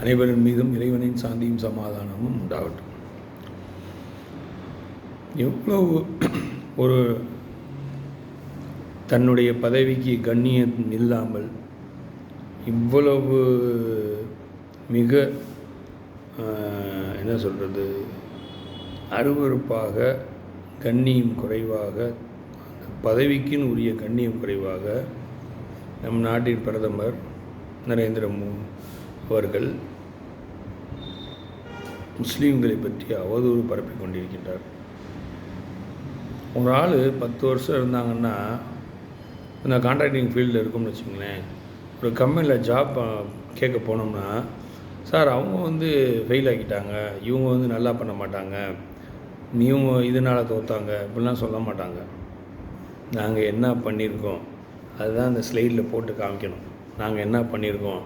அனைவரின் மீதும் இறைவனின் சாந்தியும் சமாதானமும் உண்டாகட்டும். எவ்வளவு ஒரு தன்னுடைய பதவிக்கு கண்ணியம் இல்லாமல் இவ்வளவு மிக என்ன சொல்கிறது அருவருப்பாக கண்ணியம் குறைவாக அந்த பதவிக்குன்னு உரிய கண்ணியம் குறைவாக நம் நாட்டின் பிரதமர் நரேந்திர மோ அவர்கள் முஸ்லீம்களை பற்றி அவதூறு பரப்பி கொண்டிருக்கின்றார். ஒரு ஆள் பத்து வருஷம் இருந்தாங்கன்னா இந்த கான்ட்ராக்டிங் ஃபீல்டில் இருக்கும்னு வச்சுங்களேன் ஒரு கம்பெனியில் ஜாப் கேட்க போனோம்னா சார் அவங்க வந்து ஃபெயில் ஆக்கிட்டாங்க. இவங்க வந்து நல்லா பண்ண மாட்டாங்க. இவங்க இதனால் தோத்தாங்க. இப்படிலாம் சொல்ல மாட்டாங்க. நாங்கள் என்ன பண்ணியிருக்கோம்? அதுதான் அந்த ஸ்லைடில் போட்டு காமிக்கணும். நாங்கள் என்ன பண்ணியிருக்கோம்?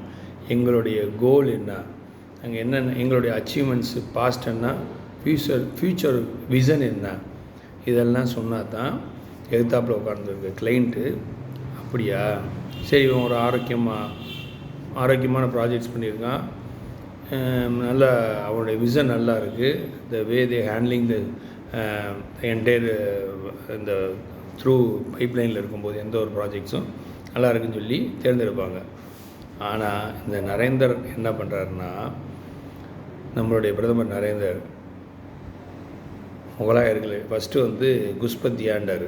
எங்களுடைய கோல் என்ன? நாங்கள் என்னென்ன எங்களுடைய அச்சீவ்மெண்ட்ஸு பாஸ்ட் என்ன? ஃப்யூச்சர் ஃப்யூச்சர் விஷன் என்ன? இதெல்லாம் சொன்னால் தான் எதிர்த்தாப்பில் உட்காந்துருக்கு கிளைண்ட்டு அப்படியா? சரி இவன் ஒரு ஆரோக்கியமாக ஆரோக்கியமான ப்ராஜெக்ட்ஸ் பண்ணியிருக்கான். நல்லா அவனுடைய விஷன் நல்லா இருக்குது the way they handling the entire இந்த த்ரூ பைப்லைனில் இருக்கும்போது எந்த ஒரு ப்ராஜெக்ட்ஸும் நல்லா இருக்குன்னு சொல்லி தேர்ந்தெடுப்பாங்க. ஆனால் இந்த நரேந்தர் என்ன பண்ணுறாருன்னா நம்மளுடைய பிரதமர் நரேந்தர் முகலாயர்களை ஃபஸ்ட்டு வந்து குஸ்பத்தியாண்டார்.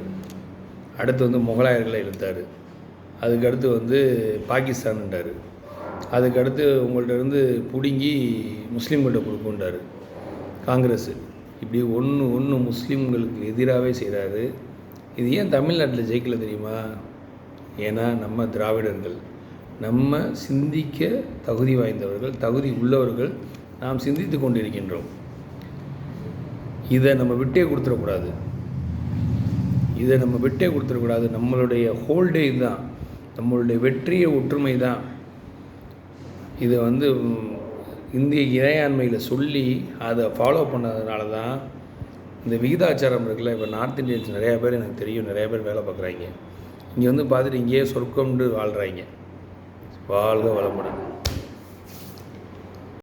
அடுத்து வந்து முகலாயர்களை இழுத்தார். அதுக்கடுத்து வந்து பாகிஸ்தான்ண்டார் அதுக்கடுத்து உங்கள்கிட்ட இருந்து பிடுங்கி முஸ்லீம்கள்ட்ட கொடுக்குன்றாரு காங்கிரஸ் இப்படி ஒன்று ஒன்று முஸ்லீம்களுக்கு எதிராகவே செய்கிறாரு இது ஏன் தமிழ்நாட்டில் ஜெயிக்கல தெரியுமா? ஏன்னா நம்ம திராவிடர்கள். நம்ம சிந்திக்க தகுதி வாய்ந்தவர்கள் தகுதி உள்ளவர்கள் நாம் சிந்தித்து கொண்டிருக்கின்றோம். இதை நம்ம விட்டே கொடுத்துடக்கூடாது. இதை நம்ம விட்டே கொடுத்துடக்கூடாது. நம்மளுடைய ஹோல்டே தான். நம்மளுடைய வெற்றிய ஒற்றுமை தான். இதை வந்து இந்திய இறையாண்மையில் சொல்லி அதை ஃபாலோ பண்ணதுனால தான் இந்த விகிதாச்சாரம் இருக்குல்ல இப்போ நார்த் இந்தியன்ஸ் நிறையா பேர் எனக்கு தெரியும். நிறையா பேர் வேலை பார்க்குறாங்க. இங்கே வந்து பார்த்துட்டு இங்கேயே சொர்க்கம்னு வாழ்கிறாங்க வாழ்க வளமுடன்.